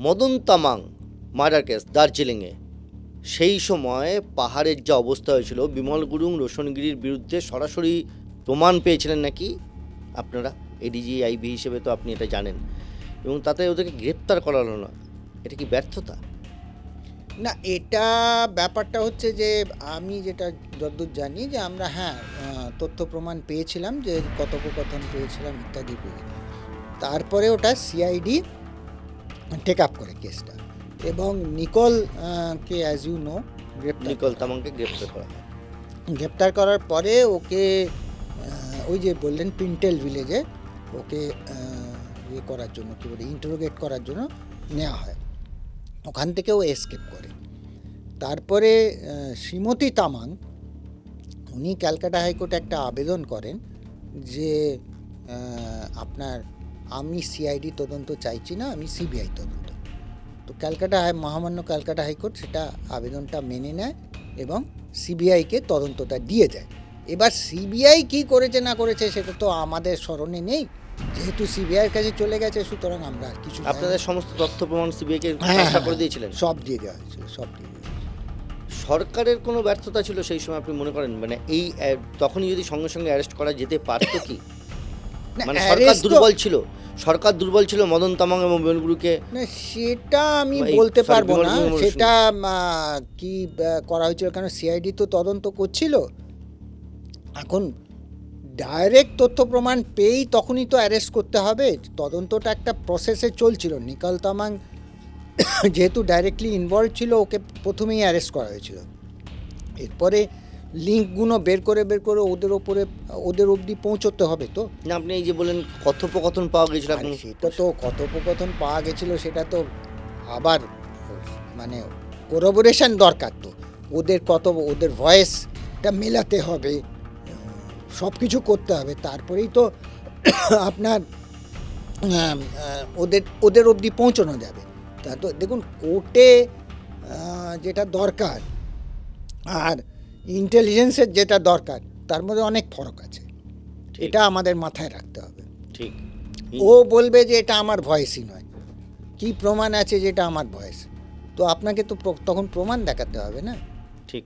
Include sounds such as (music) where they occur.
Madan Tamang murder case দার্জিলিংয়ে। সেই সময় পাহাড়ের যা অবস্থা হয়েছিল, বিমল গুরুং রোশনগিরির বিরুদ্ধে সরাসরি প্রমাণ পেয়েছিলেন নাকি? আপনারা এডিজি আইবি হিসেবে তো আপনি এটা জানেন। এবং তাতে ওদেরকে গ্রেপ্তার করা হলো না। এটা কি ব্যর্থতা? না, এটা ব্যাপারটা হচ্ছে যে, আমি যেটা যতদূর জানি যে আমরা হ্যাঁ তথ্য প্রমাণ পেয়েছিলাম যে কথোপকথন পেয়েছিলাম ইত্যাদি পেয়ে। তারপরে ওটা সিআইডি টেক আপ করে কেসটা। এবং নিকল কে অ্যাজ ইউ নো গ্রেপ্তার নিকল তামাংকে গ্রেপ্তার করা হয়। গ্রেপ্তার করার পরে ওকে ওই যে বললেন পিন্টেল ভিলেজে ওকে ইয়ে করার জন্য কী বলে ইন্টারোগেট করার জন্য নেওয়া হয়। ওখান থেকে ও এসকেপ করে। তারপরে শ্রীমতী তামাং উনি ক্যালকাটা হাইকোর্টে একটা আবেদন করেন যে আপনার আমি সিআইডি তদন্ত চাইছি না আমি সিবিআই তদন্ত। তো ক্যালকাটা হাই মহামান্য ক্যালকাটা হাইকোর্ট সেটা আবেদনটা মেনে নেয় এবং সিবিআইকে তদন্তটা দিয়ে দেয় এবার সিবিআই কি করেছে না করেছে সেটা তো আমাদের স্মরণে নেই যেহেতু সিবিআইয়ের কাছে চলে গেছে সুতরাং আমরা আর কিছু আপনাদের সমস্ত তথ্য প্রমাণ সিবিআইকে হ্যাঁ, হ্যাঁ, করে দিয়েছিলেন? সব দিয়ে দেওয়া হয়েছিল সব দিয়ে সরকারের কোনো ব্যর্থতা ছিল সেই সময় আপনি মনে করেন? মানে এই তখনই যদি সঙ্গে সঙ্গে অ্যারেস্ট করা যেতে পারতো কি? মানে সরকার দুর্বল ছিল। সরকার দুর্বল ছিল মদন তামাং এবং বিমলগুরুকে না সেটা আমি বলতে পারব না। সেটা কি করা হয়েছিল? কেন সিআইডি তো তদন্ত করছিল। এখন ডাইরেক্ট তথ্য প্রমাণ পেয়েই তখনই তো অ্যারেস্ট করতে হবে। তদন্তটা একটা প্রসেসে চলছিল। নিকাল তামাং (coughs) যেহেতু ডাইরেক্টলি ইনভলভ ছিল ওকে প্রথমেই অ্যারেস্ট করা হয়েছিল। এরপরে লিঙ্কগুলো বের করে বের করে ওদের ওপরে ওদের অবধি পৌঁছতে হবে তো? না আপনি এই যে বলেন কথোপকথন পাওয়া গেছিল সেটা তো কথোপকথন পাওয়া গেছিল সেটা তো আবার মানে কোরাবোরেশন দরকার তো। ওদের কত ওদের ভয়েসটা মেলাতে হবে সব কিছু করতে হবে। তারপরেই তো আপনার ওদের ওদের অবধি পৌঁছানো যাবে। তা তো দেখুন কোর্টে যেটা দরকার আর ইন্টেলিজেন্সের যেটা দরকার তার মধ্যে অনেক ফরক আছে। এটা আমাদের মাথায় রাখতে হবে। ঠিক। ও বলবে যে এটা আমার ভয়েসই নয়। কি প্রমাণ আছে যেটা আমার ভয়েস? তো আপনাকে তো তখন প্রমাণ দেখাতে হবে না? ঠিক।